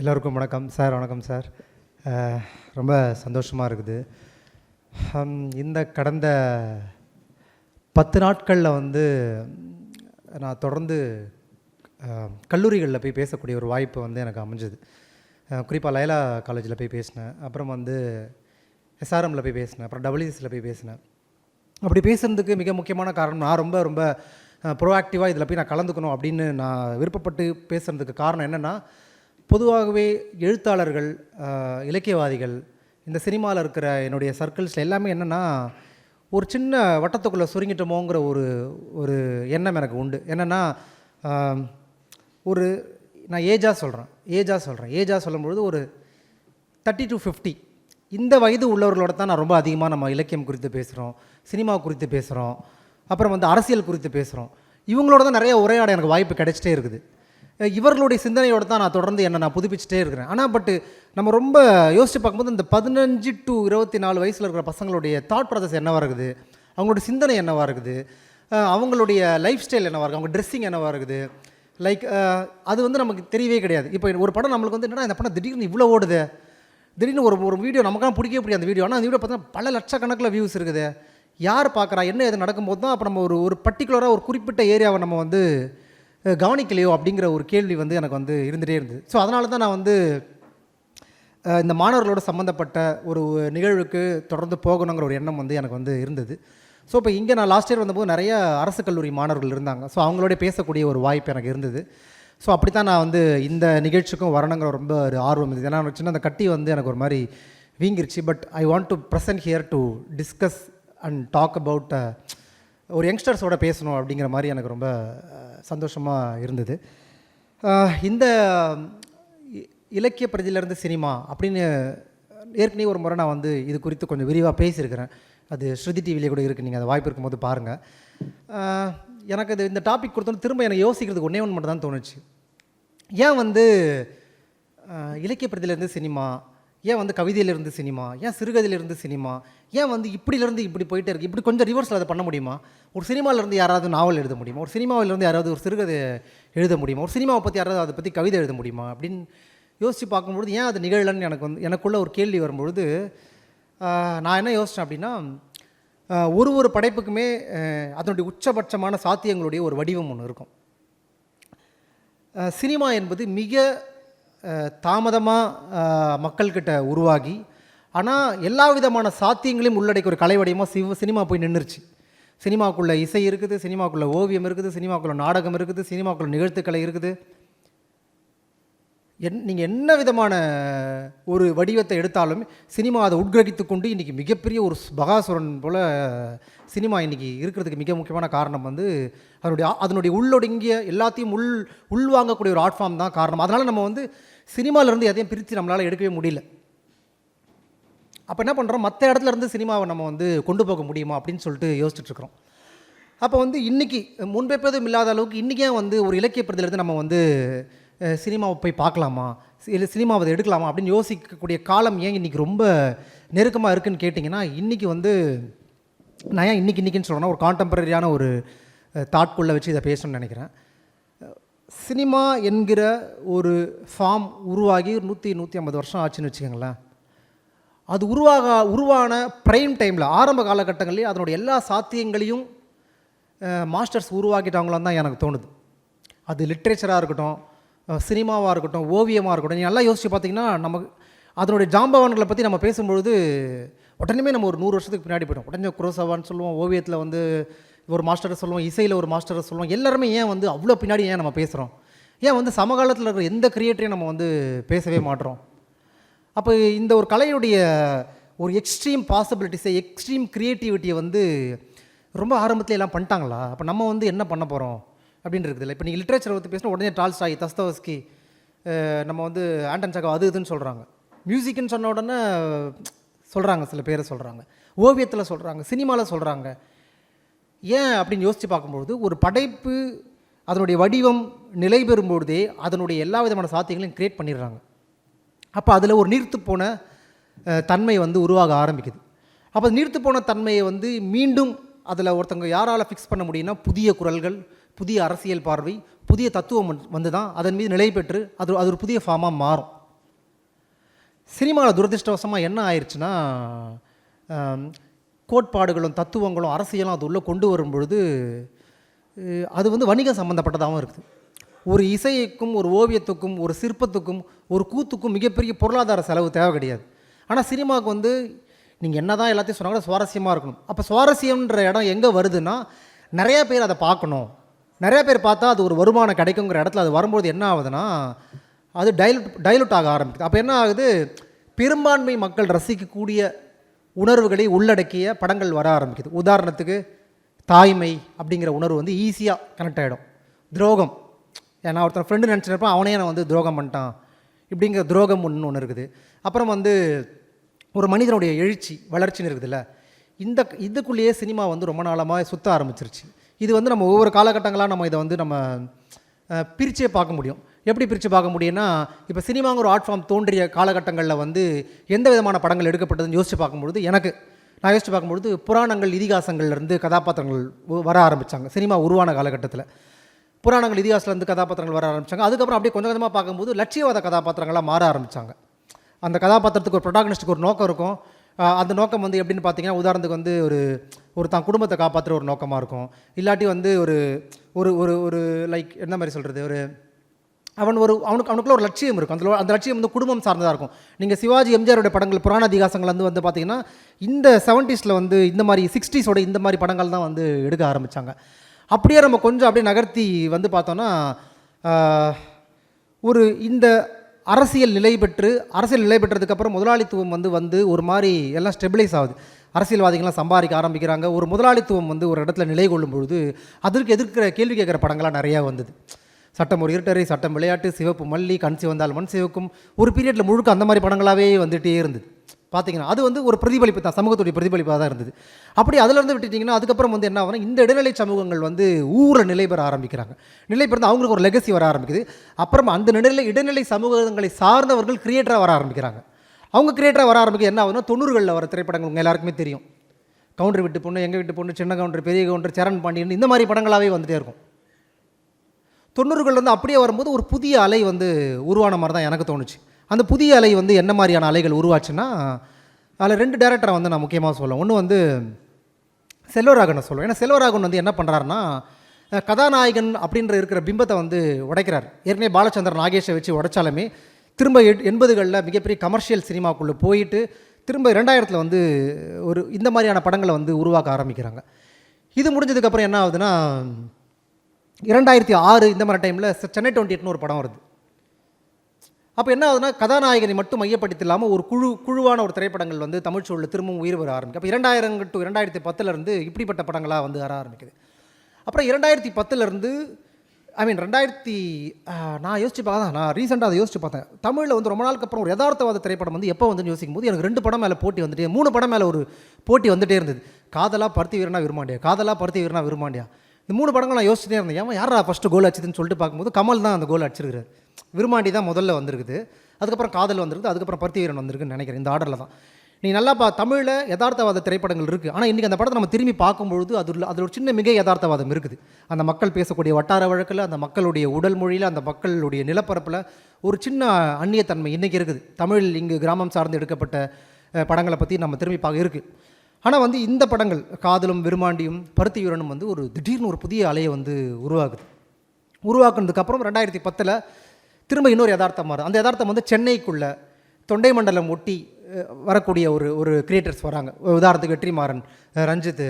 எல்லோருக்கும் வணக்கம். சார் வணக்கம் சார். ரொம்ப சந்தோஷமாக இருக்குது. இந்த கடந்த பத்து நாட்களில் வந்து நான் தொடர்ந்து கல்லூரிகளில் போய் பேசக்கூடிய ஒரு வாய்ப்பு வந்து எனக்கு அமைஞ்சது. குறிப்பாக லைலா காலேஜில் போய் பேசினேன். அப்புறம் வந்து எஸ்ஆர்எம்மில் போய் பேசினேன். அப்புறம் டபிள்யூசியில் போய் பேசினேன். அப்படி பேசுகிறதுக்கு மிக முக்கியமான காரணம் நான் ரொம்ப ரொம்ப ப்ரோஆக்டிவாக இதில் போய் நான் கலந்துக்கணும் அப்படின்னு நான் விருப்பப்பட்டு பேசுகிறதுக்கு காரணம் என்னென்னா பொதுவாகவே எழுத்தாளர்கள் இலக்கியவாதிகள் இந்த சினிமாவில் இருக்கிற என்னுடைய சர்க்கிள்ஸில் எல்லாமே என்னென்னா ஒரு சின்ன வட்டத்துக்குள்ளே சுருங்கிட்டோமோங்கிற ஒரு ஒரு எண்ணம் எனக்கு உண்டு. என்னென்னா ஒரு நான் ஏஜாக சொல்கிறேன் ஏஜாக சொல்கிறேன் ஏஜாக சொல்லும்பொழுது ஒரு தேர்ட்டி டு ஃபிஃப்டி இந்த வயது உள்ளவர்களோட தான் நான் ரொம்ப அதிகமாக நம்ம இலக்கியம் குறித்து பேசுகிறோம் சினிமா குறித்து பேசுகிறோம் அப்புறம் வந்து அரசியல் குறித்து பேசுகிறோம் இவங்களோட தான் நிறைய உரையாட எனக்கு வாய்ப்பு கிடைச்சிட்டே இருக்குது. இவர்களுடைய சிந்தனையோடு தான் நான் தொடர்ந்து என்னை நான் புதுப்பிச்சுட்டே இருக்கிறேன். ஆனால் பட்டு நம்ம ரொம்ப யோசித்து பார்க்கும்போது இந்த பதினஞ்சு டு இருபத்தி நாலு வயசில் இருக்கிற பசங்களுடைய தாட் ப்ராசஸ் என்னவாக இருக்குது? அவங்களோட சிந்தனை என்னவாக இருக்குது? அவங்களுடைய லைஃப் ஸ்டைல் என்னவாக இருக்குது? அவங்க ட்ரெஸ்ஸிங் என்னவாக இருக்குது? லைக் அது வந்து நமக்கு தெரியவே கிடையாது. இப்போ ஒரு படம் நம்மளுக்கு வந்து என்னடா இந்த படம் திடீர்னு இவ்வளோ ஓடுது? திடீர்னு ஒரு ஒரு வீடியோ நமக்கெல்லாம் பிடிக்கவே பிடிக்கும் அந்த வீடியோ ஆனால் அந்த வீடியோ பார்த்தா பல லட்சக்கணக்கில் வியூஸ் இருக்குது. யார் பார்க்குறா? என்ன எது நடக்கும்போது தான் அப்போ நம்ம ஒரு ஒரு பர்டிகுலராக ஒரு குறிப்பிட்ட ஏரியாவை நம்ம வந்து கவனிக்கலையோ அப்படிங்கிற ஒரு கேள்வி வந்து எனக்கு வந்து இருந்துகிட்டே இருந்தது. ஸோ அதனால தான் நான் வந்து இந்த மாணவர்களோட சம்மந்தப்பட்ட ஒரு நிகழ்வுக்கு தொடர்ந்து போகணுங்கிற ஒரு எண்ணம் வந்து எனக்கு வந்து இருந்தது. ஸோ இப்போ இங்கே நான் லாஸ்ட் இயர் வந்தபோது நிறைய அரசு கல்லூரி மாணவர்கள் இருந்தாங்க. ஸோ அவங்களோட பேசக்கூடிய ஒரு வாய்ப்பு எனக்கு இருந்தது. ஸோ அப்படி தான் நான் வந்து இந்த நிகழ்ச்சிக்கும் வரணுங்கிற ரொம்ப ஒரு ஆர்வம் இருந்தது. ஏன்னா சின்ன அந்த கட்டி வந்து எனக்கு ஒரு மாதிரி வீங்கிருச்சு. But I want to present here to discuss and talk about ஒரு யங்ஸ்டர்ஸோட பேசணும் அப்படிங்கிற மாதிரி எனக்கு ரொம்ப சந்தோஷமாக இருந்தது. இந்த இ- இலக்கிய பிரதியிலேருந்து சினிமா அப்படின்னு ஏற்கனவே ஒரு முறை நான் வந்து இது குறித்து கொஞ்சம் விரிவாக பேசியிருக்கிறேன். அது ஸ்ருதி டிவிலே கூட இருக்குது நீங்கள் அந்த வாய்ப்பு இருக்கும்போது பாருங்கள் எனக்கு இது இந்த டாபிக் கொடுத்தோன்னு திரும்ப எனக்கு யோசிக்கிறதுக்கு ஒன்றே ஒன்று மட்டும் தான் தோணுச்சு. ஏன் வந்து இலக்கிய பிரதியிலேருந்து சினிமா ஏன் வந்து கவிதையிலிருந்து சினிமா? ஏன் சிறுகதையிலிருந்து சினிமா? ஏன் வந்து இப்படிலேருந்து இப்படி போயிட்டே இருக்குது இப்படி கொஞ்சம் ரிவர்ஸில் அதை பண்ண முடியுமா? ஒரு சினிமாவிலேருந்து யாராவது நாவல் எழுத முடியுமா? ஒரு சினிமாவிலேருந்து யாராவது ஒரு சிறுகதை எழுத முடியுமா? ஒரு சினிமாவை பற்றி யாராவது அதை பற்றி கவிதை எழுத முடியுமா? அப்படின்னு யோசித்து பார்க்கும்பொழுது ஏன் அது நிகழலன்னு எனக்கு வந்து எனக்குள்ளே ஒரு கேள்வி வரும்பொழுது நான் என்ன யோசித்தேன் அப்படின்னா ஒரு ஒரு படைப்புக்குமே அதனுடைய உச்சபட்சமான சாத்தியங்களுடைய ஒரு வடிவம் ஒன்று இருக்கும். சினிமா என்பது மிக தாமதமாக மக்கள்கிட்ட உருவாகி ஆனால் எல்லா விதமான சாத்தியங்களையும் உள்ளடக்கிய ஒரு கலை வடிவமாக சிவ சினிமா போய் நின்றுச்சு சினிமாக்குள்ளே இசை இருக்குது சினிமாக்குள்ளே ஓவியம் இருக்குது சினிமாக்குள்ளே நாடகம் இருக்குது சினிமாக்குள்ளே நிகழ்த்துக்கலை இருக்குது. என் நீங்கள் என்ன விதமான ஒரு வடிவத்தை எடுத்தாலும் சினிமா அதை உட்கிரகித்து கொண்டு இன்றைக்கி மிகப்பெரிய ஒரு பகாசுரன் போல் சினிமா இன்றைக்கி இருக்கிறதுக்கு மிக முக்கியமான காரணம் வந்து அதனுடைய அதனுடைய உள்ளொடுங்கிய எல்லாத்தையும் உள் உள்வாங்கக்கூடிய ஒரு ஆர்ட் ஃபார்ம் தான் காரணம். அதனால் நம்ம வந்து சினிமாவிலேருந்து எதையும் பிரித்து நம்மளால் எடுக்கவே முடியல. அப்போ என்ன பண்ணுறோம் மற்ற இடத்துல இருந்து சினிமாவை நம்ம வந்து கொண்டு போக முடியுமா அப்படின்னு சொல்லிட்டு யோசிச்சுட்ருக்குறோம். அப்போ வந்து இன்றைக்கி முன்பெப்பதும் இல்லாத அளவுக்கு இன்றைக்கே வந்து ஒரு இலக்கிய பிரதிலிருந்து நம்ம வந்து சினிமாவை போய் பார்க்கலாமா? இல்லை சினிமாவை அதை எடுக்கலாமா? அப்படின்னு யோசிக்கக்கூடிய காலம் ஏன் இன்றைக்கி ரொம்ப நெருக்கமாக இருக்குன்னு கேட்டிங்கன்னா இன்றைக்கி வந்து நான் ஏன் இன்றைக்கி இன்றைக்கின்னு சொல்கிறேன்னா ஒரு கான்டெம்பரரியான ஒரு தாட்குள்ளே வச்சு இதை பேசணும்னு நினைக்கிறேன். சினிமா என்கிற ஒரு ஃபார்ம் உருவாகி ஒரு நூற்றி நூற்றி ஐம்பது வருஷம் ஆச்சுன்னு வச்சுக்கோங்களேன். அது உருவாக உருவான ப்ரைம் டைமில் ஆரம்ப காலகட்டங்களில் அதனுடைய எல்லா சாத்தியங்களையும் மாஸ்டர்ஸ் உருவாக்கிட்டாங்களான்னு தான் எனக்கு தோணுது. அது லிட்ரேச்சராக இருக்கட்டும் சினிமாவாக இருக்கட்டும் ஓவியமாக இருக்கட்டும் நீ நல்லா யோசிச்சு பார்த்தீங்கன்னா நமக்கு அதனுடைய ஜாம்பவான்களை பற்றி நம்ம பேசும்பொழுது உடனே நம்ம ஒரு நூறு வருஷத்துக்கு பின்னாடி போய்ட்டோம் உடனே குரோசவான்னு சொல்லுவோம் ஓவியத்தில் வந்து ஒரு மாஸ்டரை சொல்லுவோம் இசையில் ஒரு மாஸ்டரை சொல்லுவோம் எல்லாருமே ஏன் வந்து அவ்வளோ பின்னாடி ஏன் நம்ம பேசுகிறோம் ஏன் வந்து சமகாலத்தில் இருக்கிற எந்த கிரியேட்டரையும் நம்ம வந்து பேசவே மாட்டுறோம் அப்போ இந்த ஒரு கலையுடைய ஒரு எக்ஸ்ட்ரீம் பாசிபிலிட்டிஸை எக்ஸ்ட்ரீம் க்ரியேட்டிவிட்டியை வந்து ரொம்ப ஆரம்பத்தில் எல்லாம் பண்ணிட்டாங்களா? அப்போ நம்ம வந்து என்ன பண்ண போகிறோம் அப்படின்னு இருக்குதுல்ல இப்போ நீங்கள் லிட்ரேச்சரை பற்றி பேசினா உடனே டால்ஸ்டாய் தஸ்தவஸ்கி நம்ம வந்து ஆண்டன் சகா அது இதுன்னு சொல்கிறாங்க மியூசிக்னு சொன்ன உடனே சொல்கிறாங்க சில பேரை சொல்கிறாங்க ஓவியத்தில் சொல்கிறாங்க சினிமாவில் சொல்கிறாங்க ஏன் அப்படின்னு யோசித்து பார்க்கும்பொழுது ஒரு படைப்பு அதனுடைய வடிவம் நிலை பெறும்பொழுதே அதனுடைய எல்லா விதமான சாத்தியங்களையும் க்ரியேட் பண்ணிடுறாங்க. அப்போ அதில் ஒரு நீர்த்து போன தன்மை வந்து உருவாக ஆரம்பிக்குது. அப்போ நீர்த்து போன தன்மையை வந்து மீண்டும் அதில் ஒருத்தங்க யாரால் ஃபிக்ஸ் பண்ண முடியும்னா புதிய குரல்கள் புதிய அரசியல் பார்வை புதிய தத்துவம் வந்து- தான் அதன் மீது நிலை பெற்று அது அது ஒரு புதிய ஃபார்மாக மாறும். சினிமாவில் துரதிருஷ்டவசமாக என்ன ஆயிடுச்சுன்னா கோட்பாடுகளும் தத்துவங்களும் அரசியலும் அது உள்ளே கொண்டு வரும் பொழுது அது வந்து வணிகம் சம்மந்தப்பட்டதாகவும் இருக்குது. ஒரு இசைக்கும் ஒரு ஓவியத்துக்கும் ஒரு சிற்பத்துக்கும் ஒரு கூத்துக்கும் மிகப்பெரிய பொருளாதார செலவு தேவை கிடையாது. ஆனால் சினிமாவுக்கு வந்து நீங்கள் என்ன தான் எல்லாத்தையும் சொன்னாலும் சுவாரஸ்யமாக இருக்கணும். அப்போ சுவாரஸ்யம்ன்ற இடம் எங்கே வருதுன்னா நிறையா பேர் அதை பார்க்கணும். நிறையா பேர் பார்த்தா அது ஒரு வருமானம் கிடைக்குங்கிற இடத்துல அது வரும்போது என்ன ஆகுதுன்னா அது டைலூட் டைலூட் ஆக ஆரம்பிக்குது. அப்போ என்ன ஆகுது? பெரும்பான்மை மக்கள் ரசிக்கக்கூடிய உணர்வுகளை உள்ளடக்கிய படங்கள் வர ஆரம்பிக்குது. உதாரணத்துக்கு தாய்மை அப்படிங்கிற உணர்வு வந்து ஈஸியாக கனெக்ட் ஆகிடும் துரோகம். ஏன்னா ஒருத்தன் ஃப்ரெண்டு நினச்சிருப்பான் அவனே நான் வந்து துரோகம் பண்ணிட்டான். இப்படிங்கிற துரோகம் ஒன்று ஒன்று இருக்குது. அப்புறம் வந்து ஒரு மனிதனுடைய எழுச்சி வளர்ச்சின்னு இருக்குதுல்ல. இந்த இதுக்குள்ளேயே சினிமா வந்து ரொம்ப நாளமாக சுத்த ஆரம்பிச்சிருச்சு. இது வந்து நம்ம ஒவ்வொரு காலகட்டங்களாக நம்ம இதை வந்து நம்ம பிரிச்சே பார்க்க முடியும். எப்படி பிரித்து பார்க்க முடியும்னா இப்போ சினிமாங்கிற ஆர்ட் ஃபார்ம் தோன்றிய காலகட்டங்களில் வந்து எந்த விதமான படங்கள் எடுக்கப்பட்டதுன்னு யோசித்து பார்க்கும்பொழுது எனக்கு நான் யோசித்து பார்க்கும்பொழுது புராணங்கள் இதிகாசங்கள்லேருந்து கதாபாத்திரங்கள் வர ஆரம்பித்தாங்க சினிமா உருவான காலகட்டத்தில். புராணங்கள் இதிகாசத்துலேருந்து கதாபாத்திரங்கள் வர ஆரம்பித்தாங்க அதுக்கப்புறம் அப்படியே கொஞ்சம் கொஞ்சமாக பார்க்கும்போது லட்சியவாத கதாபாத்திரங்களாக மாற ஆரம்பித்தாங்க அந்த கதாபாத்திரத்துக்கு ஒரு ப்ரொட்டாகனிஸ்ட்டுக்கு ஒரு நோக்கம் இருக்கும். அந்த நோக்கம் வந்து எப்படின்னு பார்த்தீங்கன்னா உதாரணத்துக்கு வந்து ஒரு ஒரு தான் குடும்பத்தை காப்பாற்றுற ஒரு நோக்கமாக இருக்கும். இல்லாட்டி வந்து ஒரு ஒரு ஒரு ஒரு லைக் என்ன மாதிரி சொல்கிறது ஒரு அவன் ஒரு அவனுக்கு அவனுக்குள்ள ஒரு லட்சியம் இருக்கும். அந்த அந்த லட்சியம் வந்து குடும்பம் சார்ந்ததாக இருக்கும். நீங்கள் சிவாஜி எம்ஜிஆருடைய படங்கள் புராண அதிகாசங்கள் வந்து வந்து பார்த்தீங்கன்னா இந்த செவன்ட்டீஸில் வந்து இந்த மாதிரி சிக்ஸ்டீஸோட இந்த மாதிரி படங்கள் தான் வந்து எடுக்க ஆரம்பித்தாங்க அப்படியே நம்ம கொஞ்சம் அப்படியே நகர்த்தி வந்து பார்த்தோன்னா ஒரு இந்த அரசியல் நிலை பெற்று அரசியல் நிலை பெற்றதுக்கப்புறம் முதலாளித்துவம் வந்து வந்து ஒரு மாதிரி எல்லாம் ஸ்டெபிளைஸ் ஆகுது. அரசியல்வாதிகள்லாம் சம்பாதிக்க ஆரம்பிக்கிறாங்க. ஒரு முதலாளித்துவம் வந்து ஒரு இடத்துல நிலை கொள்ளும் பொழுது அதற்கு எதிர்க்கிற கேள்வி கேட்குற படங்கள்லாம் நிறையா வந்தது. சட்டம் ஒரு இருட்டரை சட்டம் விளையாட்டு சிவப்பு மல்லி கண் சிவந்தால் மண் சிவக்கும். ஒரு பீரியடில் முழுக்க அந்த மாதிரி படங்களாகவே வந்துகிட்டே இருந்தது. பார்த்தீங்கன்னா அது வந்து ஒரு பிரதிபலிப்பு தான் சமூகத்துடைய பிரதிபலிப்பாக தான் இருந்தது. அப்படி அதிலிருந்து விட்டுட்டிங்கன்னா அதுக்கப்புறம் வந்து என்ன ஆகும்னா இந்த இடைநிலை சமூகங்கள் வந்து ஊரில் நிலை பெற ஆரம்பிக்கிறாங்க. நிலை பெறுந்து அவங்களுக்கு ஒரு லெகசி வர ஆரம்பிக்குது. அப்புறம் அந்த நிலை இடைநிலை சமூகங்களை சார்ந்தவர்கள் கிரியேட்டராக வர ஆரம்பிக்கிறாங்க. அவங்க கிரியேட்டராக வர ஆரம்பிக்க என்ன ஆகுதுன்னா தொண்ணூறுகளில் வர திரைப்படங்கள் உங்கள் எல்லாருக்குமே தெரியும். கவுண்டர் விட்டு பொண்ணு எங்கள் வீட்டு பொண்ணு சின்ன கவுண்டர் பெரிய கவுண்டர் சரண் பாண்டியன் இந்த மாதிரி படங்களாகவே வந்துகிட்டே இருக்கும். தொண்ணூறுகள்லேருந்து அப்படியே வரும்போது ஒரு புதிய அலை வந்து உருவான மாதிரி தான் எனக்கு தோணுச்சு. அந்த புதிய அலை வந்து என்ன மாதிரியான அலைகள் உருவாச்சுன்னா அதில் ரெண்டு டேரக்டரை வந்து நான் முக்கியமாக சொல்லுவேன். ஒன்று வந்து செல்வராகனை சொல்லுவேன். ஏன்னா செல்வராகன் வந்து என்ன பண்ணுறாருன்னா கதாநாயகன் அப்படின்ற இருக்கிற பிம்பத்தை வந்து உடைக்கிறார். ஏற்கனவே பாலச்சந்திரன் நாகேஷை வச்சு உடைச்சாலுமே திரும்ப எட் எண்பதுகளில் மிகப்பெரிய கமர்ஷியல் சினிமாக்குள்ளே போயிட்டு திரும்ப ரெண்டாயிரத்தில் வந்து ஒரு இந்த மாதிரியான படங்களை வந்து உருவாக்க ஆரம்பிக்கிறாங்க. இது முடிஞ்சதுக்கப்புறம் என்ன ஆகுதுன்னா இரண்டாயிரத்தி ஆறு இந்த மாதிரி டைமில் சென்னை டுவெண்ட்டி எட்னு ஒரு படம் வருது. அப்போ என்ன ஆகுதுன்னா கதாநாயகனை மட்டும் மையப்படுத்தி இல்லாமல் ஒரு குழு குழுவான ஒரு திரைப்படங்கள் வந்து தமிழ் சூழலில் திரும்பவும் உயிர் வர ஆரம்பிக்கும். அப்போ இரண்டாயிரம் டு இரண்டாயிரத்தி பத்துலேருந்து இப்படிப்பட்ட படங்களாக வந்து வர ஆரம்பிக்குது. அப்புறம் இரண்டாயிரத்தி பத்துலேருந்து ஐ மீன் ரெண்டாயிரத்தி நான் யோசிச்சு பார்த்தேன் நான் ரீசெண்டாக அதை யோசிச்சு பார்த்தேன் தமிழில் வந்து ரொம்ப நாளுக்கு அப்புறம் ஒரு யதார்த்தவாத திரைப்படம் வந்து எப்போ வந்து யோசிக்கும் போது எனக்கு ரெண்டு படம் மேலே போட்டி வந்துட்டே மூணு படம் மேலே ஒரு போட்டி வந்துகிட்டே இருந்தது. காதலாக பருத்தி வீரனா விரும்பாண்டியா? காதலாக பருத்தி வீரனா விரும்பாண்டியா? இந்த மூணு படங்கள் நான் யோசிச்சுட்டே இருந்தேன். ஏன் யாரா ஃபஸ்ட்டு கோல் அடிச்சதுன்னு சொல்லிட்டு பார்க்கும்போது கமல் தான் அந்த கோல் அடிச்சிருக்காரு விரும்மாண்டி தான் முதல்ல வந்திருக்குது. அதுக்கப்புறம் காதல் வந்திருக்குது. அதுக்கப்புறம் பருத்தி வீரன் வந்திருக்குன்னு நினைக்கிறேன். இந்த ஆர்டரில் தான். நீ நல்லா பா தமிழில் யதார்த்தவாத திரைப்படங்கள் இருக்குது ஆனால் இன்றைக்கி அந்த படத்தை நம்ம திரும்பி பார்க்கும்பொழுது அதில் அதில் ஒரு சின்ன மிக யதார்த்தவாதம் இருக்குது. அந்த மக்கள் பேசக்கூடிய வட்டார வழக்கில் அந்த மக்களுடைய உடல் மொழியில் அந்த மக்களுடைய நிலப்பரப்பில் ஒரு சின்ன அந்நியத்தன்மை இன்றைக்கி இருக்குது. தமிழ் இங்கு கிராமம் சார்ந்து எடுக்கப்பட்ட படங்களை பற்றி நம்ம திரும்பி பார்க்க இருக்குது ஆனால் வந்து இந்த படங்கள் காதலும் விருமாண்டியும் பருத்தியுரனும் வந்து ஒரு திடீர்னு ஒரு புதிய அலையை வந்து உருவாகுது உருவாக்குனதுக்கப்புறம் ரெண்டாயிரத்தி பத்தில் திரும்ப இன்னொரு யதார்த்தம் மாறும் அந்த யதார்த்தம் வந்து சென்னைக்குள்ள தொண்டை மண்டலம் ஒட்டி வரக்கூடிய ஒரு ஒரு கிரியேட்டர்ஸ் வராங்க. உதாரணத்துக்கு வெற்றிமாறன் மாறன் ரஞ்சித்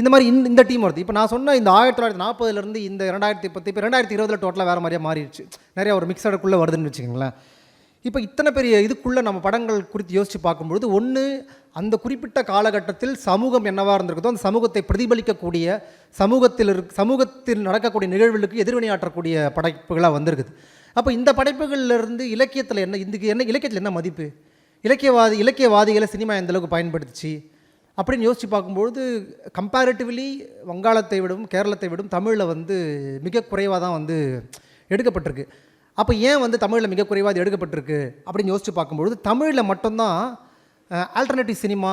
இந்த மாதிரி இந்த இந்த டீம் வருது. இப்போ நான் சொன்ன இந்த ஆயிரத்தி தொள்ளாயிரத்தி நாற்பதுலேருந்து இந்த ரெண்டாயிரத்தி பத்து இப்போ ரெண்டாயிரத்தி இருபதில் டோட்டலாக வேறு மாதிரியாக மாறிடுச்சு. நிறைய ஒரு மிக்சடுக்குள்ளே வருதுன்னு வச்சுக்கோங்களேன். இப்போ இத்தனை பெரிய இதுக்குள்ளே நம்ம படங்கள் குறித்து யோசித்து பார்க்கும்பொழுது ஒன்று அந்த குறிப்பிட்ட காலகட்டத்தில் சமூகம் என்னவாக இருந்திருக்குதோ அந்த சமூகத்தை பிரதிபலிக்கக்கூடிய சமூகத்தில் இருக் சமூகத்தில் நடக்கக்கூடிய நிகழ்வுகளுக்கு எதிர்வினையாற்றக்கூடிய படைப்புகளாக வந்திருக்குது. அப்போ இந்த படைப்புகளிலிருந்து இலக்கியத்தில் என்ன இதுக்கு என்ன இலக்கியத்தில் என்ன மதிப்பு? இலக்கியவாதி இலக்கியவாதிகளை சினிமா எந்த அளவுக்கு பயன்படுத்துச்சு? அப்படின்னு யோசித்து பார்க்கும்பொழுது கம்பேரிட்டிவ்லி வங்காளத்தை விடும் கேரளத்தை விடும் தமிழில் வந்து மிக குறைவாக தான் வந்து எடுக்கப்பட்டிருக்கு. அப்போ ஏன் வந்து தமிழில் மிக குறைவாக இது எடுக்கப்பட்டிருக்கு? அப்படின்னு யோசித்து பார்க்கும்பொழுது தமிழில் மட்டும்தான் ஆல்டர்னேட்டிவ் சினிமா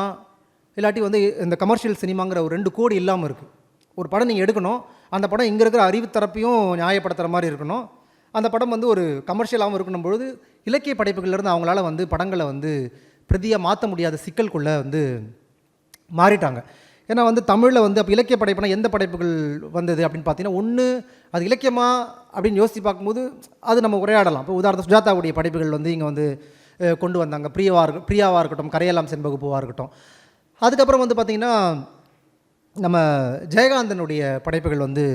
இல்லாட்டி வந்து இந்த கமர்ஷியல் சினிமாங்கிற ஒரு ரெண்டு கோடி இல்லாமல் இருக்குது ஒரு படம் நீங்கள் எடுக்கணும் அந்த படம் இங்கே இருக்கிற அறிவு தரப்பையும் நியாயப்படுத்துகிற மாதிரி இருக்கணும். அந்த படம் வந்து ஒரு கமர்ஷியலாகவும் இருக்கணும் பொழுது இலக்கிய படைப்புகள்லேருந்து அவங்களால வந்து படங்களை வந்து பிரதியாக மாற்ற முடியாத சிக்கல்குள்ளே வந்து மாறிட்டாங்க. ஏன்னா வந்து தமிழில் வந்து அப்போ இலக்கிய படைப்புனா எந்த படைப்புகள் வந்தது அப்படின்னு பார்த்தீங்கன்னா ஒன்று அது இலக்கியமா அப்படின்னு யோசித்து பார்க்கும்போது அது நம்ம உரையாடலாம். இப்போ உதாரணம் சுஜாதாவுடைய படைப்புகள் வந்து இங்கே வந்து கொண்டு வந்தாங்க. பிரியாவாக இருக்க பிரியாவாக இருக்கட்டும் கரையெல்லாம் செண்பகுப்புவாக இருக்கட்டும். அதுக்கப்புறம் வந்து பார்த்திங்கன்னா நம்ம ஜெயகாந்தனுடைய படைப்புகள் வந்து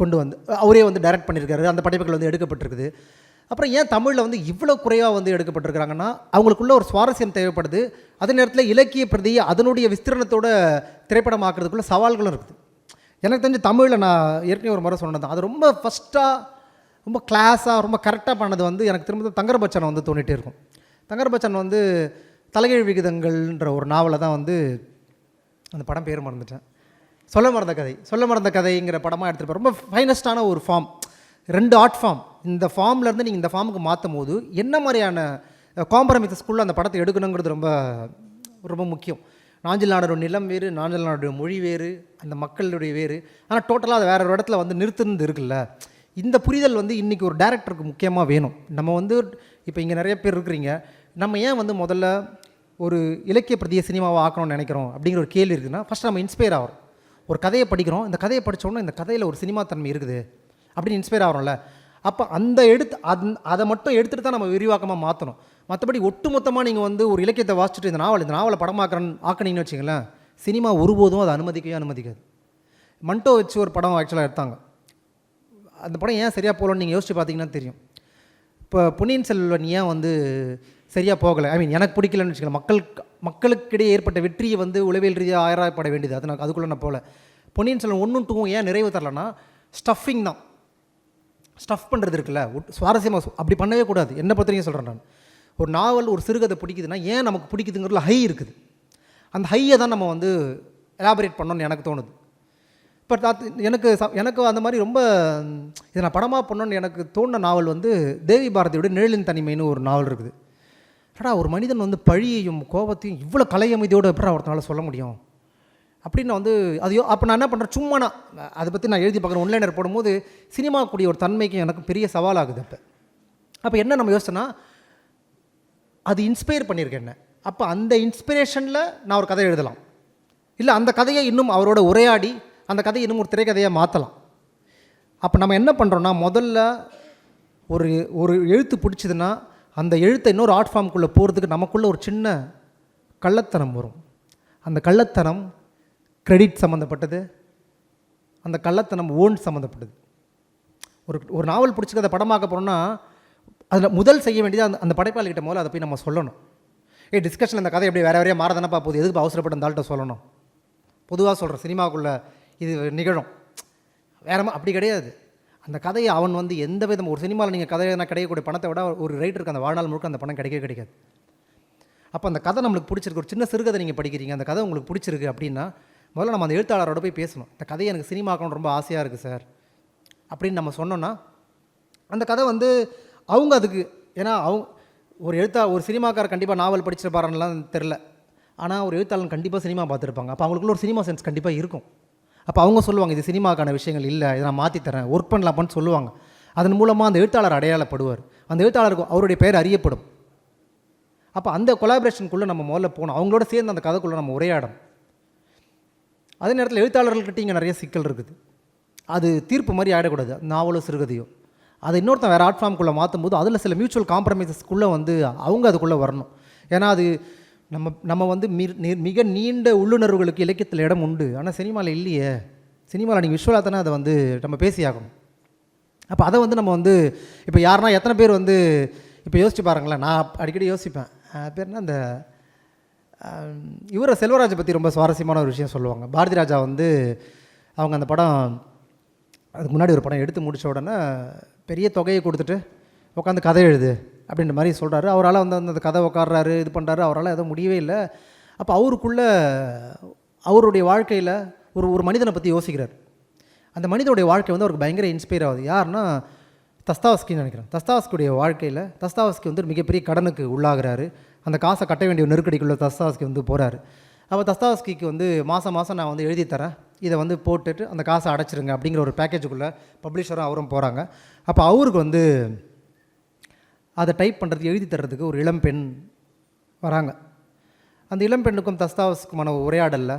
கொண்டு வந்து அவரே வந்து டைரக்ட் பண்ணியிருக்காரு அந்த படைப்புகள் வந்து எடுக்கப்பட்டிருக்குது. அப்புறம் ஏன் தமிழில் வந்து இவ்வளோ குறைவாக வந்து எடுக்கப்பட்டிருக்கிறாங்கன்னா அவங்களுக்குள்ள ஒரு சுவாரஸ்யம் தேவைப்படுது. அதே நேரத்தில் இலக்கிய பிரதி அதனுடைய விஸ்திரணத்தோட திரைப்படமாக்குறதுக்குள்ள சவால்களும் இருக்குது. எனக்கு தெரிஞ்சு தமிழில் நான் ஏற்கனவே ஒரு முறை சொன்னது அது ரொம்ப ஃபஸ்ட்டாக ரொம்ப கிளாஸாக ரொம்ப கரெக்டாக பண்ணது வந்து எனக்கு திரும்ப தங்கரபச்சனை வந்து தோணிட்டே இருக்கும். தங்கர்பச்சன் வந்து தலைகீழ் விகிதங்கள்ன்ற ஒரு நாவலை தான் வந்து அந்த படம் பேர் மறந்துட்டேன். சொல்ல மறந்த கதை சொல்ல மறந்த கதைங்கிற படமாக எடுத்துகிட்டு ரொம்ப ஃபைனஸ்டான ஒரு ஃபார்ம் ரெண்டு ஆர்ட் ஃபார்ம் இந்த ஃபார்ம்லேருந்து நீங்கள் இந்த ஃபார்முக்கு மாற்றும் போது என்ன மாதிரியான காம்ப்ரமைசஸ்குள்ளே அந்த படத்தை எடுக்கணுங்கிறது ரொம்ப ரொம்ப முக்கியம். நாஞ்சில் நாடோட நிலம் வேறு நாஞ்சில் நாடோட மொழி வேறு அந்த மக்களுடைய வேறு. ஆனால் டோட்டலாக அது வேறு ஒரு இடத்துல வந்து நிறுத்துனது இருக்குல்ல. இந்த புரிதல் வந்து இன்றைக்கி ஒரு டேரக்டருக்கு முக்கியமாக வேணும். நம்ம வந்து இப்போ இங்கே நிறைய பேர் இருக்கிறீங்க. நம்ம ஏன் வந்து முதல்ல ஒரு இலக்கிய பிரதிய சினிமாவை ஆக்கணும்னு நினைக்கிறோம் அப்படிங்கிற ஒரு கேள்வி இருக்குன்னா ஃபஸ்ட் நம்ம இன்ஸ்பயர் ஆகிறோம் ஒரு கதையை படிக்கிறோம். இந்த கதையை படித்தோன்னா இந்த கதையில் ஒரு சினிமா தன்மை இருக்குது அப்படின்னு இன்ஸ்பயர் ஆகிறோம்ல அப்போ அந்த எடுத்து அந் அதை மட்டும் எடுத்துகிட்டு தான் நம்ம விரிவாக்கமாக மாற்றணும் மற்றபடி ஒட்டுமொத்தமாக நீங்கள் வந்து ஒரு இலக்கியத்தை வாசிச்சுட்டு இந்த நாவல் இந்த நாவலை படமாக்குறன்னு ஆக்குனீங்கன்னு வச்சிங்களேன் சினிமா ஒருபோதும் அதை அனுமதிக்கவே அனுமதிக்காது. மண்டோ வச்சு ஒரு படம் ஆக்சுவலாக எடுத்தாங்க. அந்த படம் ஏன் சரியாக போகலன்னு நீங்கள் யோசிச்சு பார்த்தீங்கன்னா தெரியும். இப்போ பொன்னியின் செல்வன் ஏன் வந்து சரியாக போகலை? ஐ மீன் எனக்கு பிடிக்கலன்னு வச்சுக்கலாம் மக்கள் மக்களுக்கிடையே ஏற்பட்ட வெற்றியை வந்து உளவியல் ரீதியாக ஆராயப்பட வேண்டியது. அது நான் அதுக்குள்ளே நான் போகல. பொன்னியின் செல்வன் ஒன்றும் டூவும் ஏன் நிறைவு தரலன்னா ஸ்டஃபிங் தான். ஸ்டஃப் பண்ணுறது இருக்குல்ல. சுவாரஸ்யமாக அப்படி பண்ணவே கூடாது. என்ன பொறுத்தவரைக்கும் சொல்கிறேன் நான். ஒரு நாவல் ஒரு சிறுகதை பிடிக்குதுன்னா ஏன் நமக்கு பிடிக்குதுங்கிறதுல ஹை இருக்குது. அந்த ஹையை தான் நம்ம வந்து எலாபரேட் பண்ணோன்னு எனக்கு தோணுது. இப்போ தாத்து எனக்கு எனக்கு அந்த மாதிரி ரொம்ப இதை நான் படமாக பண்ணணும்னு எனக்கு தோணுன நாவல் வந்து தேவி பாரதியோட நிழலின் தனிமைன்னு ஒரு நாவல் இருக்குது. அடா ஒரு மனிதன் வந்து பழியையும் கோபத்தையும் இவ்வளோ கலையமைதியோடு எப்படி ஒருத்தனால சொல்ல முடியும்? அப்படின்னு நான் வந்து அதையோ அப்போ நான் என்ன பண்ணுறேன் சும்மா நான் அதை பற்றி நான் எழுதி பார்க்குறேன். ஒன்லைனர் போடும்போது சினிமா கூடிய ஒரு தன்மைக்கு எனக்கு பெரிய சவாலாகுது அப்போ. அப்போ என்ன நம்ம யோசிச்சோன்னா அது இன்ஸ்பயர் பண்ணியிருக்கேன் என்ன? அப்போ அந்த இன்ஸ்பிரேஷனில் நான் ஒரு கதை எழுதலாம். இல்லை அந்த கதையை இன்னும் அவரோட உரையாடி அந்த கதையை இன்னும் ஒரு திரைக்கதையாக மாற்றலாம் அப்போ நம்ம என்ன பண்ணுறோன்னா முதல்ல ஒரு ஒரு எழுத்து பிடிச்சதுன்னா அந்த எழுத்தை இன்னொரு ஆர்ட் ஃபார்முக்குள்ளே போகிறதுக்கு நமக்குள்ளே ஒரு சின்ன கள்ளத்தனம் வரும். அந்த கள்ளத்தனம் கிரெடிட் சம்மந்தப்பட்டது அந்த கள்ளத்தனம் ஓன் சம்மந்தப்பட்டது ஒரு ஒரு நாவல் பிடிச்சி அதை படமாக்க போகிறோம்னா அதில் முதல் செய்ய வேண்டியது அந்த அந்த படைப்பாளிகிட்ட முதல்ல அதை போய் நம்ம சொல்லணும். ஏ டிஸ்கஷன் அந்த கதை எப்படி வேறு வேறையாக மாறதானப்பா போகுது? எதுக்கு அவசரப்பட்ட அந்த ஆள்கிட்ட சொல்லணும்? பொதுவாக சொல்கிறேன் சினிமாவுக்குள்ளே இது நிகழும். வேறமா அப்படி கிடையாது. அந்த கதையை அவன் வந்து எந்த விதம் ஒரு சினிமாவில் நீங்கள் கதை நான் கிடைக்கக்கூடிய பணத்தை விட ஒரு ரைட்டருக்கு அந்த வாழ்நாள் முழுக்க அந்த பணம் கிடைக்கவே கிடைக்காது. அப்போ அந்த கதை நம்மளுக்கு பிடிச்சிருக்கு. ஒரு சின்ன சிறுகதை நீங்கள் படிக்கிறீங்க அந்த கதை உங்களுக்கு பிடிச்சிருக்கு அப்படின்னா முதல்ல நம்ம அந்த எழுத்தாளரோட போய் பேசணும். இந்த கதையை எனக்கு சினிமாக்கணும் ரொம்ப ஆசையாக இருக்குது சார். அப்படின்னு நம்ம சொன்னோன்னா அந்த கதை வந்து அவங்க அதுக்கு ஏன்னா அவங்க ஒரு எழுத்தா ஒரு சினிமாக்காரர் கண்டிப்பாக நாவல் படிச்சிருப்பாருன்னெலாம் தெரில ஆனால் ஒரு எழுத்தாளன் கண்டிப்பாக சினிமா பார்த்துருப்பாங்க. அப்போ அவங்களுக்குள்ள ஒரு சினிமா சென்ஸ் கண்டிப்பாக இருக்கும். அப்போ அவங்க சொல்லுவாங்க இது சினிமாக்கான விஷயங்கள் இல்லை இதை நான் மாற்றி தரேன் ஒர்க் பண்ணலாமான்னு சொல்லுவாங்க. அதன் மூலமாக அந்த எழுத்தாளர் அடையாளப்படுவார். அந்த எழுத்தாளருக்கு அவருடைய பெயர் அறியப்படும். அப்போ அந்த கொலாபரேஷனுக்குள்ளே நம்ம முதல்ல போகணும். அவங்களோட சேர்ந்து அந்த கதைக்குள்ளே நம்ம உரையாடும் அதே நேரத்தில் எழுத்தாளர்கள்கிட்ட இங்கே நிறைய சிக்கல் இருக்குது. அது தீர்ப்பு மாதிரி ஆகிடக்கூடாது நாவலோ சிறுகதையோ. அதை இன்னொருத்தன் வேறு ஆர்ட் ஃபார்ம்குள்ளே மாற்றும் போது அதில் சில மியூச்சுவல் காம்ப்ரமைசஸ்க்குள்ளே வந்து அவங்க அதுக்குள்ளே வரணும். ஏன்னா அது நம்ம நம்ம வந்து மிக நீண்ட உள்ளுணர்வுகளுக்கு இலக்கியத்தில் இடம் உண்டு. ஆனால் சினிமாவில் இல்லையே. சினிமாவில் நீங்கள் விஷுவலாக தானே அதை வந்து நம்ம பேசியாகணும். அப்போ அதை வந்து நம்ம வந்து இப்போ யாருன்னா எத்தனை பேர் வந்து இப்போ யோசிச்சு பாருங்களேன். நான் அடிக்கடி யோசிப்பேன். பேர்னா அந்த இவரை செல்வராஜை பற்றி ரொம்ப சுவாரஸ்யமான ஒரு விஷயம் சொல்லுவாங்க. பாரதி ராஜா வந்து அவங்க அந்த படம் அதுக்கு முன்னாடி ஒரு படம் எடுத்து முடித்த உடனே பெரிய தொகையை கொடுத்துட்டு உட்காந்து கதை எழுது. அப்படின்ற மாதிரி சொல்கிறாரு அவரால் வந்து அந்த கதை உட்கார்றாரு இது பண்ணுறாரு அவரால் எதுவும் முடியவே இல்லை. அப்போ அவருக்குள்ள அவருடைய வாழ்க்கையில் ஒரு ஒரு மனிதனை பற்றி யோசிக்கிறார். அந்த மனிதனுடைய வாழ்க்கை வந்து அவருக்கு பயங்கர இன்ஸ்பயர் ஆகுது. யாருன்னா தஸ்தாவஸ்கின்னு நினைக்கிறேன். தஸ்தாவஸ்கியுடைய வாழ்க்கையில் தஸ்தாவஸ்கி வந்து மிகப்பெரிய கடனுக்கு உள்ளாகிறாரு. அந்த காசை கட்ட வேண்டிய நெருக்கடிக்குள்ள தஸ்தாவஸ்கி வந்து போகிறாரு அப்போ தஸ்தாவஸ்கிக்கு வந்து மாதம் மாதம் நான் வந்து எழுதி தரேன். இதை வந்து போட்டுட்டு அந்த காசை அடைச்சிருங்க அப்படிங்கிற ஒரு பேக்கேஜுக்குள்ளே பப்ளிஷரும் அவரும் போகிறாங்க அப்போ அவருக்கு வந்து அதை டைப் பண்ணுறதுக்கு எழுதி தர்றதுக்கு ஒரு இளம்பெண் வராங்க. அந்த இளம்பெண்ணுக்கும் தஸ்தாவஸ்க்குமான தஸ்தாவஸுக்குமான உரையாடலில்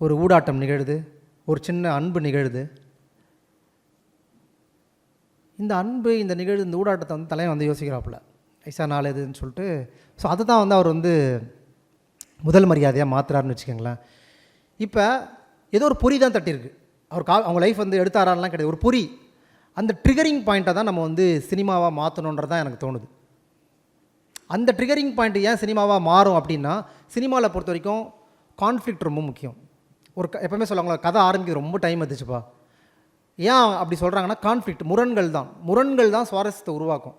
ஒரு ஊடாட்டம் நிகழுது ஒரு சின்ன அன்பு நிகழுது. இந்த அன்பு இந்த நிகழ்வு இந்த ஊடாட்டத்தை வந்து தலைவன் வந்து யோசிக்கிறாப்புல. ஐசா நாள் எதுன்னு சொல்லிட்டு ஸோ அதை தான் வந்து அவர் வந்து முதல் மரியாதையாக மாற்றுறாருன்னு வச்சுக்கோங்களேன். இப்போ ஏதோ ஒரு பொறி தான் தட்டியிருக்கு. அவர் கா அவங்க லைஃப் வந்து எடுத்தாரான்லாம் கிடையாது. ஒரு பொறி. அந்த ட்ரிகரிங் பாயிண்ட்டை தான் நம்ம வந்து சினிமாவாக மாற்றணுன்றது தான் எனக்கு தோணுது. அந்த ட்ரிகரிங் பாயிண்ட் ஏன் சினிமாவாக மாறும் அப்படின்னா சினிமாவில் பொறுத்த வரைக்கும் கான்ஃப்ளிக்ட் ரொம்ப முக்கியம். ஒரு க- எப்போவுமே சொல்லுவாங்களா கதை ஆரம்பிக்க ரொம்ப டைம் எடுத்துச்சுப்பா. ஏன் அப்படி சொல்கிறாங்கன்னா கான்ஃப்ளிக்ட் முரண்கள் தான். முரண்கள் தான் சுவாரஸ்யத்தை உருவாக்கும்.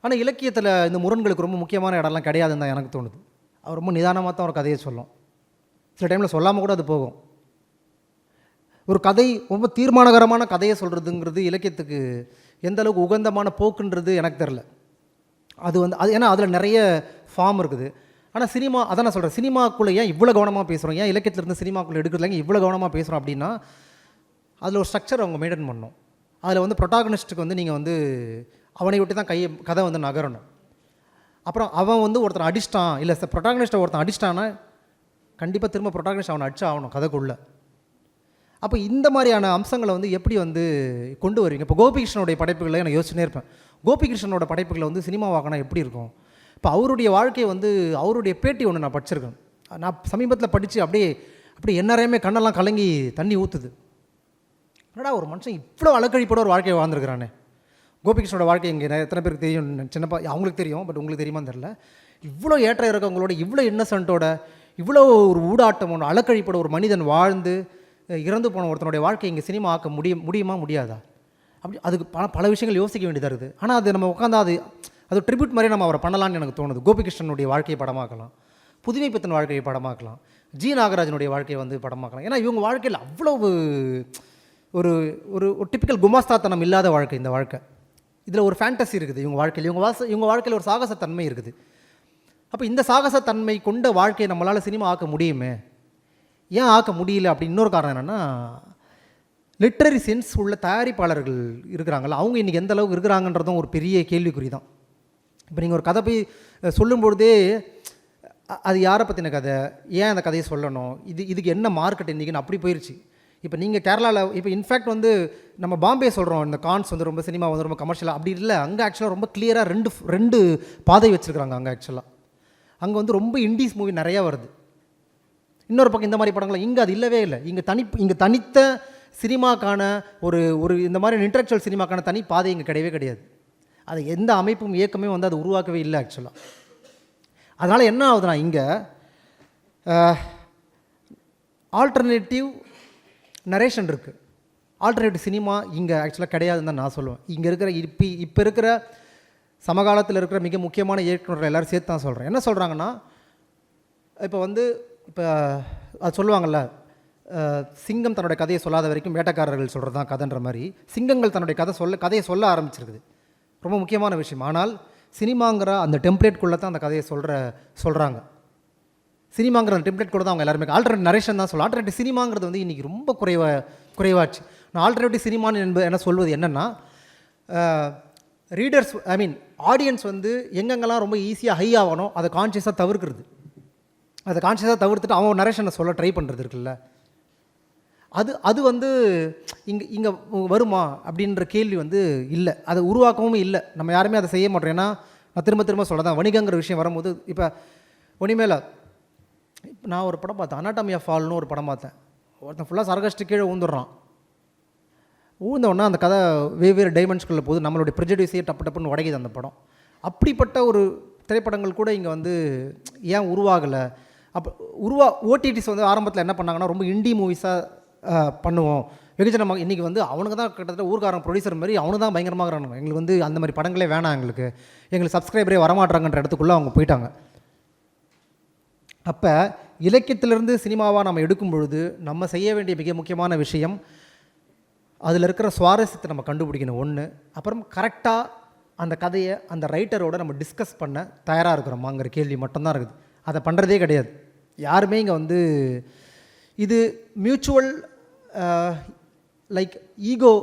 ஆனால் இலக்கியத்தில் இந்த முரண்களுக்கு ரொம்ப முக்கியமான இடம்லாம் கிடையாதுன்னு தான் எனக்கு தோணுது. அவர் ரொம்ப நிதானமாக தான் ஒரு கதையை சொல்லும். சில டைமில் சொல்லாமல் கூட அது போகும். ஒரு கதை ரொம்ப தீர்மானகரமான கதையை சொல்கிறதுங்கிறது இலக்கியத்துக்கு எந்த அளவுக்கு உகந்தமான போக்குன்றது எனக்கு தெரில அது வந்து அது ஏன்னா அதில் நிறைய ஃபார்ம் இருக்குது. ஆனால் சினிமா அதான் நான் சொல்கிறேன் சினிமாக்குள்ளே ஏன் இவ்வளோ கவனமாக பேசுகிறோம் ஏன் இலக்கியத்திலிருந்து சினிமாக்குள்ளே எடுக்கிறதுல இவ்வளோ கவனமாக பேசுகிறோம் அப்படின்னா அதில் ஒரு ஸ்ட்ரக்சர் அவங்க மெயின்டைன் பண்ணணும். அதில் வந்து ப்ரொட்டாகனிஸ்ட்டுக்கு வந்து நீங்கள் வந்து அவனை விட்டு தான் கையை கதை வந்து நகரணும். அப்புறம் அவன் வந்து ஒருத்தன் அடிச்சிட்டான் இல்லை ப்ரொட்டாகனிஸ்ட்டை ஒருத்தன் அடிச்சிட்டான்னா கண்டிப்பாக திரும்ப ப்ரொட்டாகனிஸ்ட் அவனை அடிச்சு ஆகணும் கதைக்குள்ளே. அப்போ இந்த மாதிரியான அம்சங்களை வந்து எப்படி வந்து கொண்டு வருவீங்க? இப்போ கோபிகிருஷ்ணனுடைய படைப்புகளை நான் யோசிச்சுனே இருப்பேன். கோபிகிருஷ்ணனோட படைப்புகளை வந்து சினிமாவாக்கினா எப்படி இருக்கும்? இப்போ அவருடைய வாழ்க்கையை வந்து அவருடைய பேட்டி ஒன்று நான் படிச்சிருக்கேன். நான் சமீபத்தில் படித்து அப்படியே அப்படியே எந்நேரமே கண்ணெல்லாம் கலங்கி தண்ணி ஊற்றுது என்னடா ஒரு மனுஷன் இவ்வளோ அலக்கழிப்போட ஒரு வாழ்க்கையை வாழ்ந்துருக்கிறானே. கோபிகிருஷ்ணோட வாழ்க்கை இங்கே எத்தனை பேருக்கு தெரியும்? சின்னப்பா அவங்களுக்கு தெரியும் பட் உங்களுக்கு தெரியுமான்னு தெரில இவ்வளோ ஏற்ற இருக்கவங்களோட இவ்வளோ இன்னசென்ட்டோட இவ்வளோ ஒரு ஊடாட்டம் ஒன்று அலக்கழிப்போட ஒரு மனிதன் வாழ்ந்து இறந்து போன ஒருத்தனுடைய வாழ்க்கை இங்கே சினிமா ஆக்க முடியும் முடியுமா முடியாதா? அப்படி அதுக்கு பல பல விஷயங்கள் யோசிக்க வேண்டியதாக இருக்குது. ஆனால் அது நம்ம உட்காந்தா அது அது ட்ரிபியூட் மாதிரி நம்ம அவரை பண்ணலாம்னு எனக்கு தோணுது. கோபிகிருஷ்ணனுடைய வாழ்க்கையை படமாக்கலாம். புதுமை பித்தன் வாழ்க்கையை படமாக்கலாம். ஜி நாகராஜனுடைய வாழ்க்கையை வந்து படமாக்கலாம். ஏன்னா இவங்க வாழ்க்கையில் அவ்வளவு ஒரு ஒரு ஒரு டிப்பிக்கல் குமாஸ்தாத்தனம் இல்லாத வாழ்க்கை இந்த வாழ்க்கை. இதில் ஒரு ஃபேண்டசி இருக்குது இவங்க வாழ்க்கையில். இவங்க வாச இவங்க வாழ்க்கையில் ஒரு சாகசத்தன்மை இருக்குது. அப்போ இந்த சாகசத்தன்மை கொண்ட வாழ்க்கையை நம்மளால் சினிமா ஆக்க முடியுமே? ஏன் ஆக்க முடியல அப்படி இன்னொரு காரணம் என்னென்னா லிட்ரரி சென்ஸ் உள்ள தயாரிப்பாளர்கள் இருக்கிறாங்களா அவங்க இன்றைக்கி எந்த அளவுக்கு இருக்கிறாங்கன்றதும் ஒரு பெரிய கேள்விக்குறி தான் இப்போ நீங்கள் ஒரு கதை போய் சொல்லும்பொழுதே அது யாரை பற்றின கதை? ஏன் அந்த கதையை சொல்லணும்? இது இதுக்கு என்ன மார்க்கெட் இன்றைக்கின்னு அப்படி போயிடுச்சு இப்போ நீங்கள் கேரளாவில் இப்போ இன்ஃபேக்ட் வந்து நம்ம பாம்பே சொல்கிறோம் இந்த கான்ஸ் வந்து ரொம்ப சினிமா வந்து ரொம்ப கமர்ஷியலாக அப்படி இல்லை. அங்கே ஆக்சுவலாக ரொம்ப கிளியராக ரெண்டு ரெண்டு பாதை வச்சுருக்காங்க அங்கே ஆக்சுவலாக அங்கே வந்து ரொம்ப இண்டீஸ் மூவி நிறையா வருது. இன்னொரு பக்கம் இந்த மாதிரி படங்கள் இங்கே அது இல்லவே இல்லை. இங்கே தனி இங்கே தனித்த சினிமாக்கான ஒரு ஒரு இந்த மாதிரி இன்டலெக்சுவல் சினிமாக்கான தனி பாதை இங்கே கிடையவே கிடையாது. அது எந்த அமைப்பும் இயக்கமே வந்து அது உருவாக்கவே இல்லை ஆக்சுவலாக அதனால் என்ன ஆகுதுன்னா இங்கே ஆல்டர்னேட்டிவ் நரேஷன் இருக்குது ஆல்டர்னேட்டிவ் சினிமா இங்கே ஆக்சுவலாக கிடையாதுன்னு தான் நான் சொல்லுவேன். இங்கே இருக்கிற இப்போ இப்போ இருக்கிற சமகாலத்தில் இருக்கிற மிக முக்கியமான இயக்குநர்கள் எல்லாரும் சேர்த்து தான் சொல்கிறேன் என்ன சொல்கிறாங்கன்னா இப்போ வந்து இப்போ அது சொல்லுவாங்கள்ல சிங்கம் தன்னுடைய கதையை சொல்லாத வரைக்கும் வேட்டைக்காரர்கள் சொல்கிறது தான் கதைன்ற மாதிரி சிங்கங்கள் தன்னுடைய கதை சொல்ல கதையை சொல்ல ஆரம்பிச்சிருக்குது. ரொம்ப முக்கியமான விஷயம். ஆனால் சினிமாங்கிற அந்த டெம்ப்ளேட்குள்ளே தான் அந்த கதையை சொல்கிற சொல்கிறாங்க சினிமாங்கிற அந்த டெம்ப்ளேட் கூட தான் அவங்க எல்லாருமே ஆல்டர்னேட் நரேஷன் தான் சொல்லலாம் ஆல்டர்னேட்டிவ் சினிமாங்கிறது வந்து இன்றைக்கி ரொம்ப குறைவா குறைவாச்சு. நான் ஆல்டர்னேட்டிவ் சினிமான்னு என்பது என்ன சொல்வது என்னென்னா ரீடர்ஸ் ஐ மீன் ஆடியன்ஸ் வந்து எங்கெங்கெல்லாம் ரொம்ப ஈஸியாக ஹை ஆகணும் அதை கான்ஷியஸாக தவிர்க்கிறது. அதை கான்ஷியஸாக தவிர்த்துட்டு அவன் நரேஷனை சொல்ல ட்ரை பண்ணுறது இருக்குல்ல. அது அது வந்து இங்கே இங்கே வருமா அப்படின்ற கேள்வி வந்து இல்லை. அதை உருவாக்கவும் இல்லை. நம்ம யாருமே அதை செய்ய மாட்டோம். ஏன்னா நான் திரும்ப திரும்ப சொல்ல தான் வணிகங்கிற விஷயம் வரும்போது இப்போ ஒனிமேல இப்போ நான் ஒரு படம் பார்த்தேன். அனாட்டமியா ஃபால்னு ஒரு படம் பார்த்தேன். ஒருத்தன் ஃபுல்லாக சரகஸ்ட்டு கீழே ஊந்துடுறான். ஊழ்ந்த அந்த கதை வெவ்வேறு டைமென்ஷன்குள்ளே போகுது. நம்மளுடைய ப்ரிஜடியூஸே டப்பு டப்புன்னு உடையுது அந்த படம். அப்படிப்பட்ட ஒரு திரைப்படங்கள் கூட இங்கே வந்து ஏன் உருவாகலை? அப்போ உருவா ஓடிடிஸ் வந்து ஆரம்பத்தில் என்ன பண்ணாங்கன்னா ரொம்ப இண்டி மூவிஸாக பண்ணுவோம். வெகுஜன இன்றைக்கி வந்து அவனுக்கு தான் கிட்டத்தட்ட ஊர்க்காரன் ப்ரொடியூசர் மாதிரி அவனு தான் பயங்கரமாக இருக்கிறானுங்க எங்களுக்கு வந்து அந்த மாதிரி படங்களே வேணாம் எங்களுக்கு. எங்களுக்கு சப்ஸ்கிரைபரே வரமாட்டாங்கன்ற இடத்துக்குள்ளே அவங்க போயிட்டாங்க. அப்போ இலக்கியத்திலிருந்து சினிமாவாக நம்ம எடுக்கும் பொழுது நம்ம செய்ய வேண்டிய மிக முக்கியமான விஷயம் அதில் இருக்கிற சுவாரஸ்யத்தை நம்ம கண்டுபிடிக்கணும். ஒன்று அப்புறம் கரெக்டாக அந்த கதையை அந்த ரைட்டரோட நம்ம டிஸ்கஸ் பண்ண தயாராக இருக்கிறோமாங்கிற கேள்வி மட்டும்தான் இருக்குது. அதை பண்ணுறதே கிடையாது. யாருமே இங்கே வந்து இது மியூச்சுவல் லைக் ஈகோ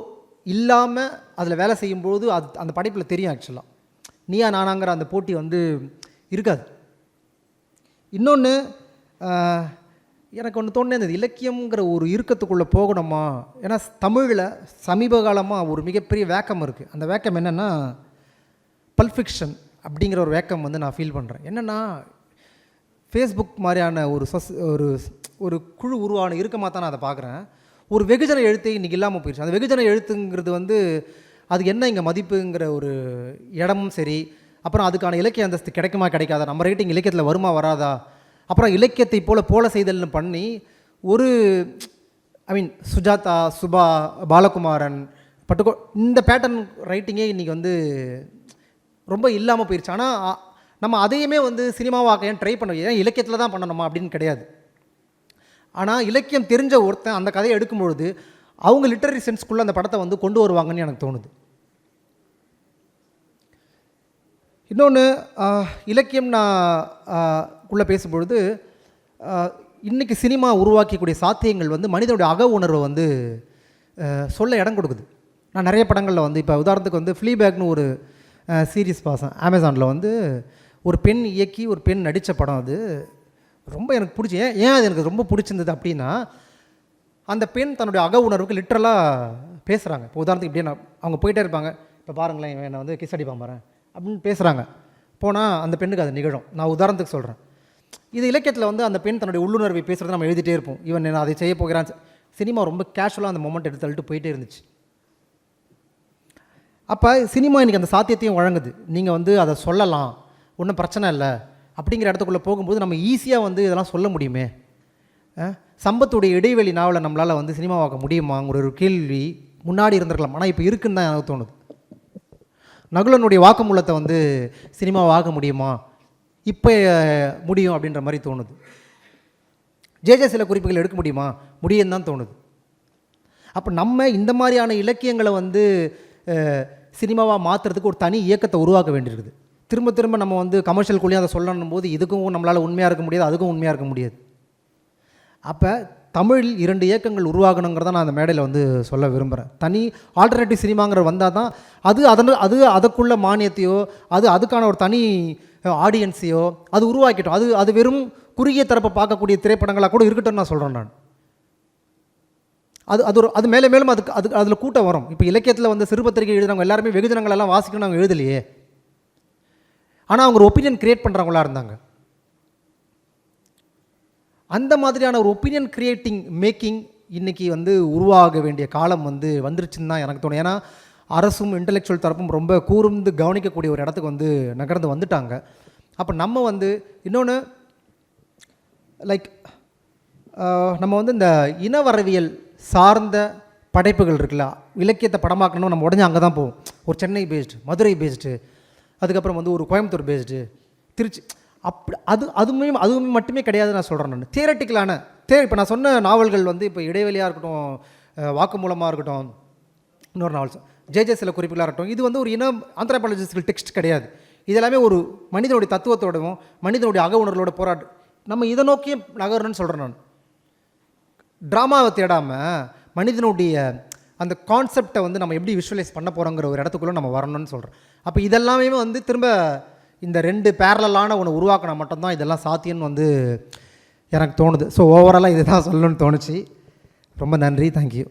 இல்லாமல் அதில் வேலை செய்யும்போது அது அந்த படைப்பில் தெரியும் ஆக்சுவலாக நீயா நானாங்கிற அந்த போட்டி வந்து இருக்காது. இன்னொன்று எனக்கு ஒன்று தோணுது. இலக்கியங்கிற ஒரு இறுக்கத்துக்குள்ளே போகணுமா? ஏன்னா தமிழில் சமீப காலமாக ஒரு மிகப்பெரிய வேக்கம் இருக்குது அந்த வேக்கம் என்னென்னா பல்ஃபிக்ஷன் அப்படிங்கிற ஒரு வேக்கம் வந்து நான் ஃபீல் பண்ணுறேன் என்னென்னா ஃபேஸ்புக் மாதிரியான ஒரு சொஸ் ஒரு ஒரு குழு உருவான இருக்கமாக தான் நான் அதை பார்க்குறேன். ஒரு வெகுஜன எழுத்து இன்றைக்கி இல்லாமல் போயிடுச்சு. அந்த வெகுஜன எழுத்துங்கிறது வந்து அது என்ன இங்கே மதிப்புங்கிற ஒரு இடமும் சரி அப்புறம் அதுக்கான இலக்கிய அந்தஸ்து கிடைக்குமா கிடைக்காதா? நம்ம ரேட்டிங் இலக்கியத்தில் வருமா வராதா? அப்புறம் இலக்கியத்தை போல போல செய்தல்னு பண்ணி ஒரு ஐ மீன் சுஜாதா சுபா பாலகுமாரன் பட்டுக்கோ இந்த பேட்டர்ன் ரைட்டிங்கே இன்றைக்கி வந்து ரொம்ப இல்லாமல் போயிடுச்சு ஆனால் நம்ம அதையுமே வந்து சினிமாவாக்க ஏன் ட்ரை பண்ண ஏன் இலக்கியத்தில் தான் பண்ணணுமா அப்படின்னு கிடையாது. ஆனால் இலக்கியம் தெரிஞ்ச ஒருத்தன் அந்த கதையை எடுக்கும்பொழுது அவங்க லிட்டரரி சென்ஸ்க்குள்ளே அந்த படத்தை வந்து கொண்டு வருவாங்கன்னு எனக்கு தோணுது. இன்னொன்று இலக்கியம் நான் குள்ளே உள்ள பேசும்பொழுது இன்றைக்கி இன்னைக்கு சினிமா உருவாக்கக்கூடிய சாத்தியங்கள் வந்து மனிதனுடைய அக உணர்வை வந்து சொல்ல இடம் கொடுக்குது. நான் நிறைய படங்களில் வந்து இப்போ உதாரணத்துக்கு வந்து ஃப்ளீபேக்னு ஒரு சீரிஸ் பார்த்தேன் அமேசானில் வந்து ஒரு பெண் இயக்கி ஒரு பெண் நடித்த படம் அது. ரொம்ப எனக்கு பிடிச்சி ஏன் ஏன் அது எனக்கு ரொம்ப பிடிச்சிருந்தது அப்படின்னா அந்த பெண் தன்னுடைய அக உணர்வுக்கு லிட்ரலாக பேசுகிறாங்க இப்போ உதாரணத்துக்கு இப்படியே நான் அவங்க போயிட்டே இருப்பாங்க. இப்போ பாருங்களேன் என்னை வந்து கிஸ் அடிப்பான் பாரு அப்படின்னு பேசுகிறாங்க போனால் அந்த பெண்ணுக்கு அது நிகழும். நான் உதாரணத்துக்கு சொல்கிறேன் இது இலக்கியத்தில் வந்து அந்த பெண் தன்னுடைய உள்ளுணர்வை பேசுகிறத நம்ம எழுதிட்டே இருப்போம். இவன் நான் அதை செய்ய போகிறான். சினிமா ரொம்ப கேஷுவலாக அந்த மொமெண்ட் எடுத்து தள்ளிட்டு போயிட்டே இருந்துச்சு. அப்போ சினிமா இன்றைக்கி அந்த சாத்தியத்தையும் வழங்குது. நீங்கள் வந்து அதை சொல்லலாம். ஒன்றும் பிரச்சனை இல்லை அப்படிங்கிற இடத்துக்குள்ளே போகும்போது நம்ம ஈஸியாக வந்து இதெல்லாம் சொல்ல முடியுமே? சம்பத்துடைய இடைவெளி நாவலை நம்மளால் வந்து சினிமாவாக்க முடியுமாங்கிற ஒரு கேள்வி முன்னாடி இருந்திருக்கலாம். ஆனால் இப்போ இருக்குன்னு தான் எனக்கு தோணுது. நகுலனுடைய வாக்குமூலத்தை வந்து சினிமாவாக முடியுமா? இப்போ முடியும் அப்படின்ற மாதிரி தோணுது. ஜேஜே சில குறிப்புகள் எடுக்க முடியுமா? முடியும் தான் தோணுது. அப்போ நம்ம இந்த மாதிரியான இலக்கியங்களை வந்து சினிமாவாக மாற்றுறதுக்கு ஒரு தனி இயக்கத்தை உருவாக்க வேண்டியிருக்குது. திரும்ப திரும்ப நம்ம வந்து கமர்ஷியல்குள்ளேயும் அதை சொல்லணும் போது இதுக்கும் நம்மளால் உண்மையாக இருக்க முடியாது அதுக்கும் உண்மையாக இருக்க முடியாது. அப்போ தமிழில் இரண்டு இயக்கங்கள் உருவாகணுங்கிறத நான் அந்த மேடையில் வந்து சொல்ல விரும்புகிறேன் தனி ஆல்டர்னேட்டிவ் சினிமாங்கிற வந்தால் தான் அது அதன் அது அதுக்குள்ள மானியத்தையோ அது அதுக்கான ஒரு தனி ஆடியன்ஸையோ அது உருவாக்கிட்டோம். அது அது வெறும் குறுகிய தரப்பை பார்க்கக்கூடிய திரைப்படங்களாக கூட இருக்கட்டும்னு நான் சொல்கிறேன் நான். அது அது ஒரு அது மேலே மேலும் அதுக்கு அது அதில் கூட்டம் வரும். இப்போ இலக்கியத்தில் வந்து சிறுபத்திரிகை எழுதுறவங்க எல்லாருமே வெகுஜனங்களெல்லாம் வாசிக்கணும் நாங்கள் எழுதலையே. ஆனால் அவங்க ஒரு ஒப்பீனியன் கிரியேட் பண்ணுறவங்களா இருந்தாங்க. அந்த மாதிரியான ஒரு ஒப்பீனியன் க்ரியேட்டிங் மேக்கிங் இன்றைக்கி வந்து உருவாக வேண்டிய காலம் வந்து வந்துருச்சுன்னு தான் எனக்கு தோணும். ஏன்னா அரசும் இன்டலெக்சுவல் தரப்பும் ரொம்ப கூர்ந்து கவனிக்கக்கூடிய ஒரு இடத்துக்கு வந்து நகர்ந்து வந்துட்டாங்க. அப்போ நம்ம வந்து இன்னொன்று லைக் நம்ம வந்து இந்த இனவரவியல் சார்ந்த படைப்புகள் இருக்குல்ல இலக்கியத்தை படமாக்கணும் நம்ம உடனே அங்கே தான் போவோம். ஒரு சென்னை பேஸ்டு மதுரை பேஸ்டு அதுக்கப்புறம் வந்து ஒரு கோயம்புத்தூர் பேஸ்டு திருச்சி. அப்படி அது அதுவுமே அதுவுமே மட்டுமே கிடையாது நான் சொல்கிறேன் நான். தியரட்டிக்கலான தே இப்போ நான் சொன்ன நாவல்கள் வந்து இப்போ இடைவெளியாக இருக்கட்டும் வாக்கு வாக்குமூலமாக இருக்கட்டும் இன்னொரு நாவல்ஸ் ஜே சில குறிப்புகளாக இருக்கட்டும் இது வந்து ஒரு இன ஆந்த்ராபாலஜிஸ்டிக்கல் டெக்ஸ்ட் கிடையாது. இது எல்லாமே ஒரு மனிதனுடைய தத்துவத்தோடவும் மனிதனுடைய அக உணர்வோட போராட்டம் நம்ம இதை நோக்கியும் நகரணும்னு சொல்கிறேன் நான். ட்ராமாவை தேடாமல் மனிதனுடைய அந்த கான்செப்டை வந்து நம்ம எப்படி விஷுவலைஸ் பண்ண போகிறோங்கிற ஒரு இடத்துக்குள்ளே நம்ம வரணும்னு சொல்கிறேன் அப்போ இதெல்லாமே வந்து திரும்ப இந்த ரெண்டு பேரலான ஒன்று உருவாக்கினா மட்டும்தான் இதெல்லாம் சாத்தியம்னு வந்து எனக்கு தோணுது. ஸோ ஓவராலாக இதுதான் சொல்லணும்னு தோணுச்சு. ரொம்ப நன்றி. தேங்க்யூ